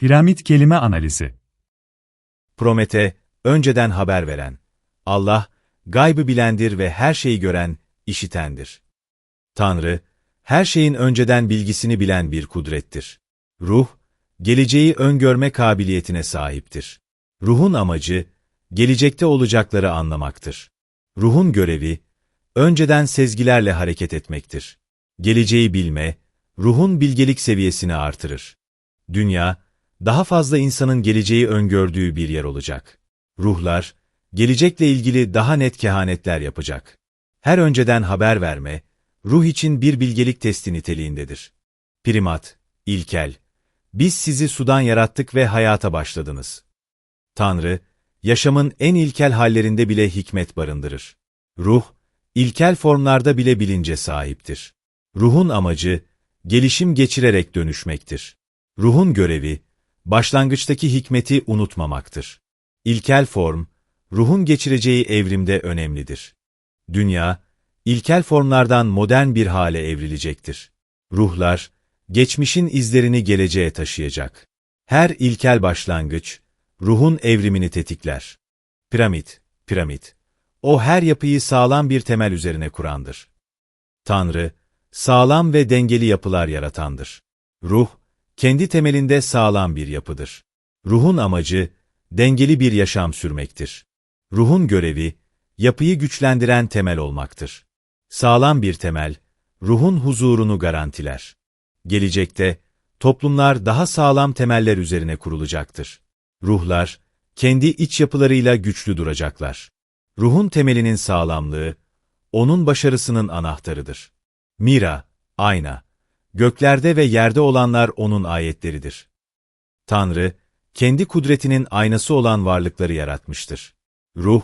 Piramit kelime analizi. Promete, önceden haber veren. Allah, gaybı bilendir ve her şeyi gören, işitendir. Tanrı, her şeyin önceden bilgisini bilen bir kudrettir. Ruh, geleceği öngörme kabiliyetine sahiptir. Ruhun amacı, gelecekte olacakları anlamaktır. Ruhun görevi, önceden sezgilerle hareket etmektir. Geleceği bilme, ruhun bilgelik seviyesini artırır. Dünya, daha fazla insanın geleceği öngördüğü bir yer olacak. Ruhlar, gelecekle ilgili daha net kehanetler yapacak. Her önceden haber verme, ruh için bir bilgelik testi niteliğindedir. Primat, ilkel, biz sizi sudan yarattık ve hayata başladınız. Tanrı, yaşamın en ilkel hallerinde bile hikmet barındırır. Ruh, ilkel formlarda bile bilince sahiptir. Ruhun amacı, gelişim geçirerek dönüşmektir. Ruhun görevi, başlangıçtaki hikmeti unutmamaktır. İlkel form, ruhun geçireceği evrimde önemlidir. Dünya, ilkel formlardan modern bir hale evrilecektir. Ruhlar, geçmişin izlerini geleceğe taşıyacak. Her ilkel başlangıç, ruhun evrimini tetikler. Piramit, piramit. O her yapıyı sağlam bir temel üzerine kurandır. Tanrı, sağlam ve dengeli yapılar yaratandır. Ruh, kendi temelinde sağlam bir yapıdır. Ruhun amacı, dengeli bir yaşam sürmektir. Ruhun görevi, yapıyı güçlendiren temel olmaktır. Sağlam bir temel, ruhun huzurunu garantiler. Gelecekte, toplumlar daha sağlam temeller üzerine kurulacaktır. Ruhlar, kendi iç yapılarıyla güçlü duracaklar. Ruhun temelinin sağlamlığı, onun başarısının anahtarıdır. Mira, ayna, göklerde ve yerde olanlar onun ayetleridir. Tanrı, kendi kudretinin aynası olan varlıkları yaratmıştır. Ruh,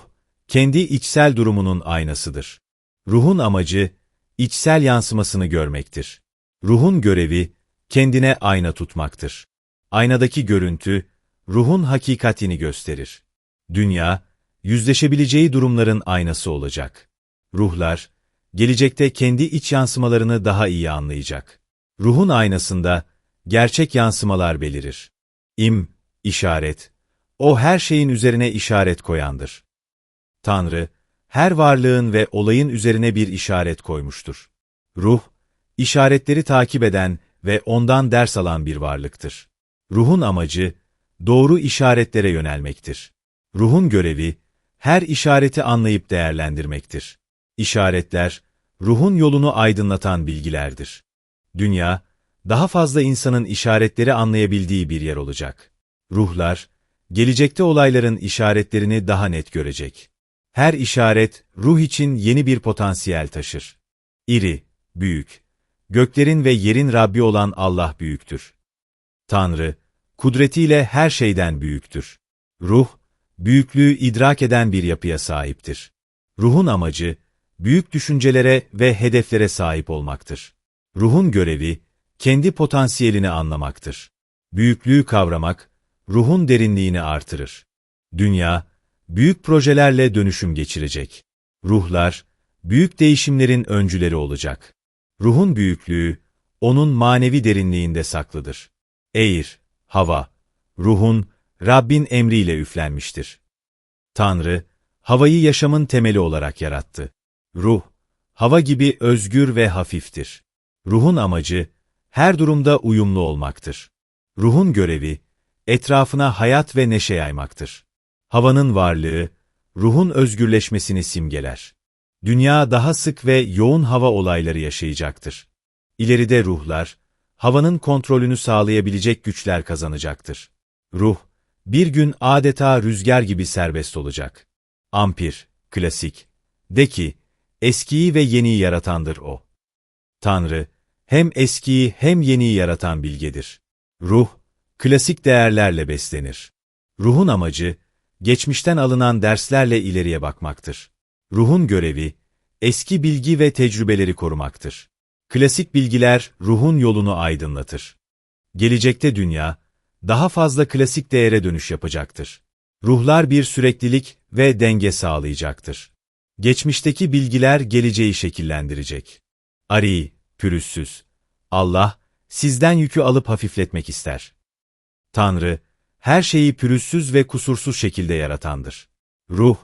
kendi içsel durumunun aynasıdır. Ruhun amacı, içsel yansımasını görmektir. Ruhun görevi, kendine ayna tutmaktır. Aynadaki görüntü, ruhun hakikatini gösterir. Dünya, yüzleşebileceği durumların aynası olacak. Ruhlar, gelecekte kendi iç yansımalarını daha iyi anlayacak. Ruhun aynasında, gerçek yansımalar belirir. İm, işaret. O her şeyin üzerine işaret koyandır. Tanrı, her varlığın ve olayın üzerine bir işaret koymuştur. Ruh, işaretleri takip eden ve ondan ders alan bir varlıktır. Ruhun amacı, doğru işaretlere yönelmektir. Ruhun görevi, her işareti anlayıp değerlendirmektir. İşaretler, ruhun yolunu aydınlatan bilgilerdir. Dünya, daha fazla insanın işaretleri anlayabildiği bir yer olacak. Ruhlar, gelecekte olayların işaretlerini daha net görecek. Her işaret, ruh için yeni bir potansiyel taşır. İri, büyük, göklerin ve yerin Rabbi olan Allah büyüktür. Tanrı, kudretiyle her şeyden büyüktür. Ruh, büyüklüğü idrak eden bir yapıya sahiptir. Ruhun amacı, büyük düşüncelere ve hedeflere sahip olmaktır. Ruhun görevi, kendi potansiyelini anlamaktır. Büyüklüğü kavramak, ruhun derinliğini artırır. Dünya, büyük projelerle dönüşüm geçirecek. Ruhlar, büyük değişimlerin öncüleri olacak. Ruhun büyüklüğü, onun manevi derinliğinde saklıdır. Eğir, hava, ruhun, Rabbin emriyle üflenmiştir. Tanrı, havayı yaşamın temeli olarak yarattı. Ruh, hava gibi özgür ve hafiftir. Ruhun amacı, her durumda uyumlu olmaktır. Ruhun görevi, etrafına hayat ve neşe yaymaktır. Havanın varlığı, ruhun özgürleşmesini simgeler. Dünya daha sık ve yoğun hava olayları yaşayacaktır. İleride ruhlar, havanın kontrolünü sağlayabilecek güçler kazanacaktır. Ruh, bir gün adeta rüzgar gibi serbest olacak. Ampir, klasik. De ki, eskiyi ve yeniyi yaratandır o. Tanrı, hem eskiyi hem yeniyi yaratan bilgedir. Ruh, klasik değerlerle beslenir. Ruhun amacı, geçmişten alınan derslerle ileriye bakmaktır. Ruhun görevi, eski bilgi ve tecrübeleri korumaktır. Klasik bilgiler ruhun yolunu aydınlatır. Gelecekte dünya, daha fazla klasik değere dönüş yapacaktır. Ruhlar bir süreklilik ve denge sağlayacaktır. Geçmişteki bilgiler geleceği şekillendirecek. Ari, pürüzsüz. Allah, sizden yükü alıp hafifletmek ister. Tanrı, her şeyi pürüzsüz ve kusursuz şekilde yaratandır. Ruh,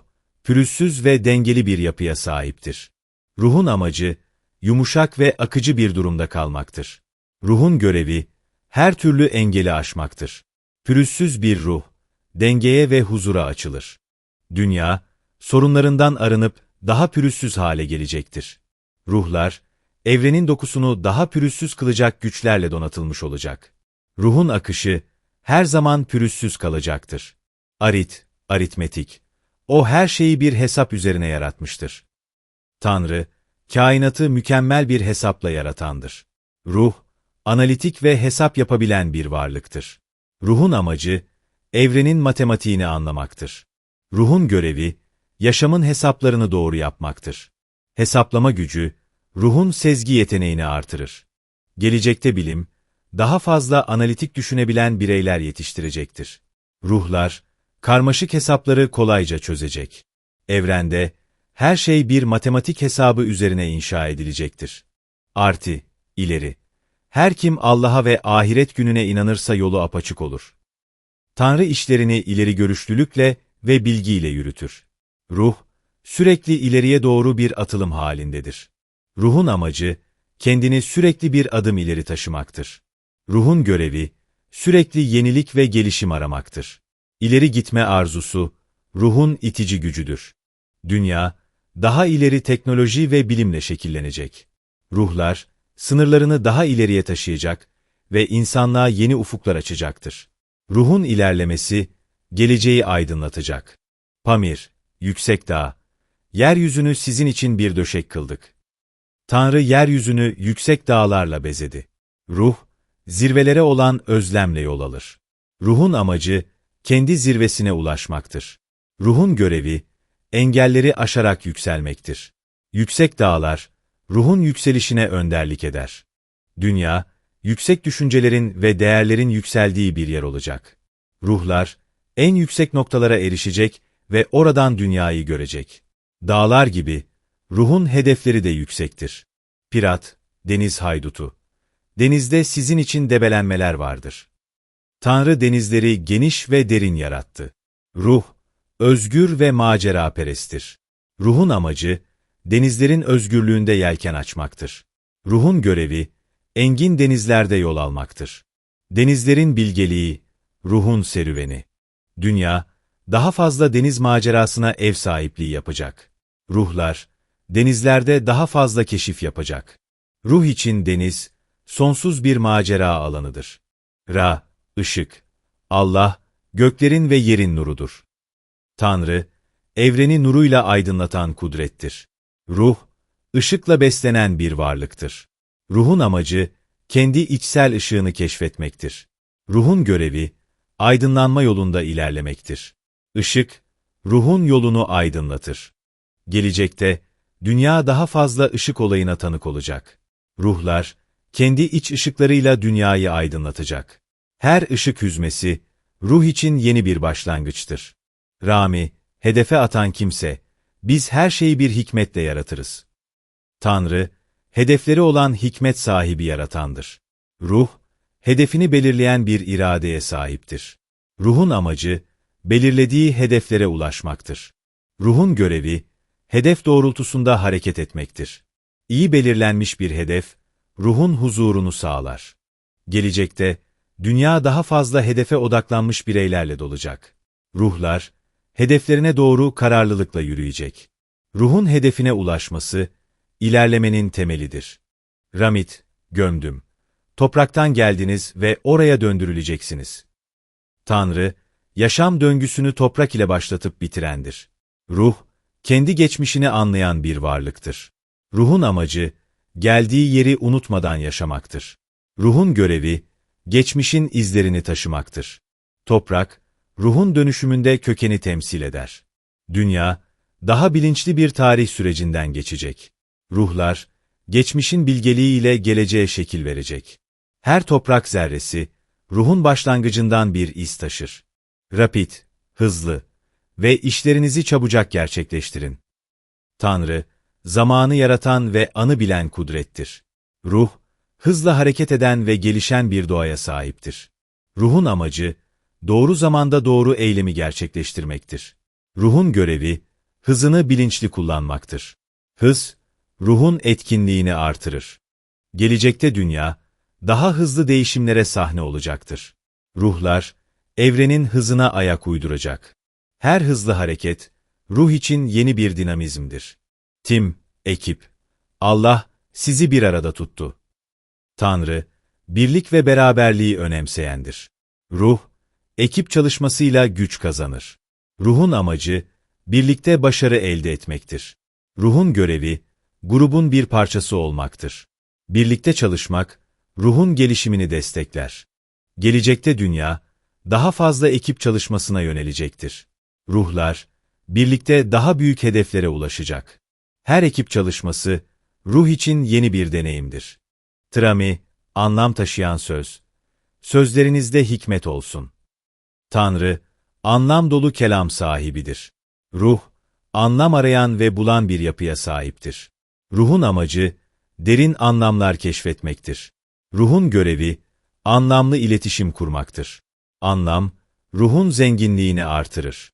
pürüzsüz ve dengeli bir yapıya sahiptir. Ruhun amacı, yumuşak ve akıcı bir durumda kalmaktır. Ruhun görevi, her türlü engeli aşmaktır. Pürüzsüz bir ruh, dengeye ve huzura açılır. Dünya, sorunlarından arınıp daha pürüzsüz hale gelecektir. Ruhlar, evrenin dokusunu daha pürüzsüz kılacak güçlerle donatılmış olacak. Ruhun akışı, her zaman pürüzsüz kalacaktır. Arit, aritmetik. O her şeyi bir hesap üzerine yaratmıştır. Tanrı, kainatı mükemmel bir hesapla yaratandır. Ruh, analitik ve hesap yapabilen bir varlıktır. Ruhun amacı, evrenin matematiğini anlamaktır. Ruhun görevi, yaşamın hesaplarını doğru yapmaktır. Hesaplama gücü, ruhun sezgi yeteneğini artırır. Gelecekte bilim, daha fazla analitik düşünebilen bireyler yetiştirecektir. Ruhlar, karmaşık hesapları kolayca çözecek. Evrende, her şey bir matematik hesabı üzerine inşa edilecektir. Artı, ileri. Her kim Allah'a ve ahiret gününe inanırsa yolu apaçık olur. Tanrı işlerini ileri görüşlülükle ve bilgiyle yürütür. Ruh, sürekli ileriye doğru bir atılım halindedir. Ruhun amacı, kendini sürekli bir adım ileri taşımaktır. Ruhun görevi, sürekli yenilik ve gelişim aramaktır. İleri gitme arzusu, ruhun itici gücüdür. Dünya, daha ileri teknoloji ve bilimle şekillenecek. Ruhlar, sınırlarını daha ileriye taşıyacak ve insanlığa yeni ufuklar açacaktır. Ruhun ilerlemesi, geleceği aydınlatacak. Pamir, yüksek dağ, yeryüzünü sizin için bir döşek kıldık. Tanrı yeryüzünü yüksek dağlarla bezedi. Ruh, zirvelere olan özlemle yol alır. Ruhun amacı, kendi zirvesine ulaşmaktır. Ruhun görevi, engelleri aşarak yükselmektir. Yüksek dağlar, ruhun yükselişine önderlik eder. Dünya, yüksek düşüncelerin ve değerlerin yükseldiği bir yer olacak. Ruhlar, en yüksek noktalara erişecek ve oradan dünyayı görecek. Dağlar gibi, ruhun hedefleri de yüksektir. Pirat, deniz haydutu. Denizde sizin için debelenmeler vardır. Tanrı denizleri geniş ve derin yarattı. Ruh, özgür ve macera perestir. Ruhun amacı, denizlerin özgürlüğünde yelken açmaktır. Ruhun görevi, engin denizlerde yol almaktır. Denizlerin bilgeliği, ruhun serüveni. Dünya, daha fazla deniz macerasına ev sahipliği yapacak. Ruhlar, denizlerde daha fazla keşif yapacak. Ruh için deniz, sonsuz bir macera alanıdır. Ra, ışık. Allah, göklerin ve yerin nurudur. Tanrı, evreni nuruyla aydınlatan kudrettir. Ruh, ışıkla beslenen bir varlıktır. Ruhun amacı, kendi içsel ışığını keşfetmektir. Ruhun görevi, aydınlanma yolunda ilerlemektir. Işık, ruhun yolunu aydınlatır. Gelecekte, dünya daha fazla ışık olayına tanık olacak. Ruhlar, kendi iç ışıklarıyla dünyayı aydınlatacak. Her ışık hüzmesi, ruh için yeni bir başlangıçtır. Rami, hedefe atan kimse, biz her şeyi bir hikmetle yaratırız. Tanrı, hedefleri olan hikmet sahibi yaratandır. Ruh, hedefini belirleyen bir iradeye sahiptir. Ruhun amacı, belirlediği hedeflere ulaşmaktır. Ruhun görevi, hedef doğrultusunda hareket etmektir. İyi belirlenmiş bir hedef, ruhun huzurunu sağlar. Gelecekte, dünya daha fazla hedefe odaklanmış bireylerle dolacak. Ruhlar, hedeflerine doğru kararlılıkla yürüyecek. Ruhun hedefine ulaşması, ilerlemenin temelidir. Ramit, gömdüm. Topraktan geldiniz ve oraya döndürüleceksiniz. Tanrı, yaşam döngüsünü toprak ile başlatıp bitirendir. Ruh, kendi geçmişini anlayan bir varlıktır. Ruhun amacı, geldiği yeri unutmadan yaşamaktır. Ruhun görevi, geçmişin izlerini taşımaktır. Toprak, ruhun dönüşümünde kökeni temsil eder. Dünya, daha bilinçli bir tarih sürecinden geçecek. Ruhlar, geçmişin bilgeliğiyle geleceğe şekil verecek. Her toprak zerresi, ruhun başlangıcından bir iz taşır. Rapid, hızlı ve işlerinizi çabucak gerçekleştirin. Tanrı, zamanı yaratan ve anı bilen kudrettir. Ruh, hızla hareket eden ve gelişen bir doğaya sahiptir. Ruhun amacı, doğru zamanda doğru eylemi gerçekleştirmektir. Ruhun görevi, hızını bilinçli kullanmaktır. Hız, ruhun etkinliğini artırır. Gelecekte dünya, daha hızlı değişimlere sahne olacaktır. Ruhlar, evrenin hızına ayak uyduracak. Her hızlı hareket, ruh için yeni bir dinamizmdir. Tim, ekip, Allah sizi bir arada tuttu. Tanrı, birlik ve beraberliği önemseyendir. Ruh, ekip çalışmasıyla güç kazanır. Ruhun amacı, birlikte başarı elde etmektir. Ruhun görevi, grubun bir parçası olmaktır. Birlikte çalışmak, ruhun gelişimini destekler. Gelecekte dünya, daha fazla ekip çalışmasına yönelecektir. Ruhlar, birlikte daha büyük hedeflere ulaşacak. Her ekip çalışması, ruh için yeni bir deneyimdir. Trami, anlam taşıyan söz. Sözlerinizde hikmet olsun. Tanrı, anlam dolu kelam sahibidir. Ruh, anlam arayan ve bulan bir yapıya sahiptir. Ruhun amacı, derin anlamlar keşfetmektir. Ruhun görevi, anlamlı iletişim kurmaktır. Anlam, ruhun zenginliğini artırır.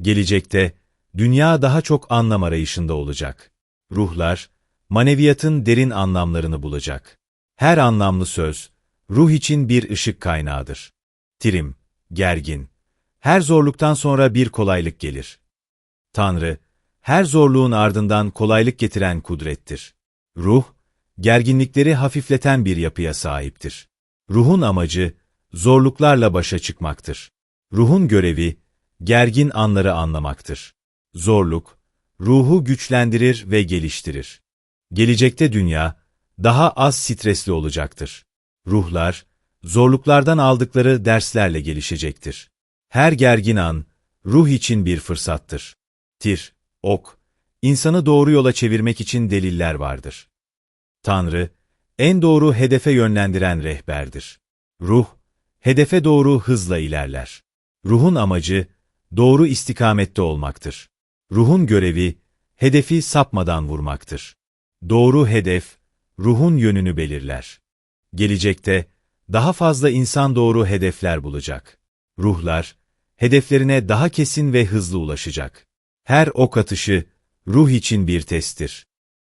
Gelecekte, dünya daha çok anlam arayışında olacak. Ruhlar, maneviyatın derin anlamlarını bulacak. Her anlamlı söz, ruh için bir ışık kaynağıdır. Trim, gergin. Her zorluktan sonra bir kolaylık gelir. Tanrı, her zorluğun ardından kolaylık getiren kudrettir. Ruh, gerginlikleri hafifleten bir yapıya sahiptir. Ruhun amacı, zorluklarla başa çıkmaktır. Ruhun görevi, gergin anları anlamaktır. Zorluk, ruhu güçlendirir ve geliştirir. Gelecekte dünya, daha az stresli olacaktır. Ruhlar, zorluklardan aldıkları derslerle gelişecektir. Her gergin an, ruh için bir fırsattır. Tir, ok, insanı doğru yola çevirmek için deliller vardır. Tanrı, en doğru hedefe yönlendiren rehberdir. Ruh, hedefe doğru hızla ilerler. Ruhun amacı, doğru istikamette olmaktır. Ruhun görevi, hedefi sapmadan vurmaktır. Doğru hedef, ruhun yönünü belirler. Gelecekte, daha fazla insan doğru hedefler bulacak. Ruhlar, hedeflerine daha kesin ve hızlı ulaşacak. Her ok atışı, ruh için bir testtir.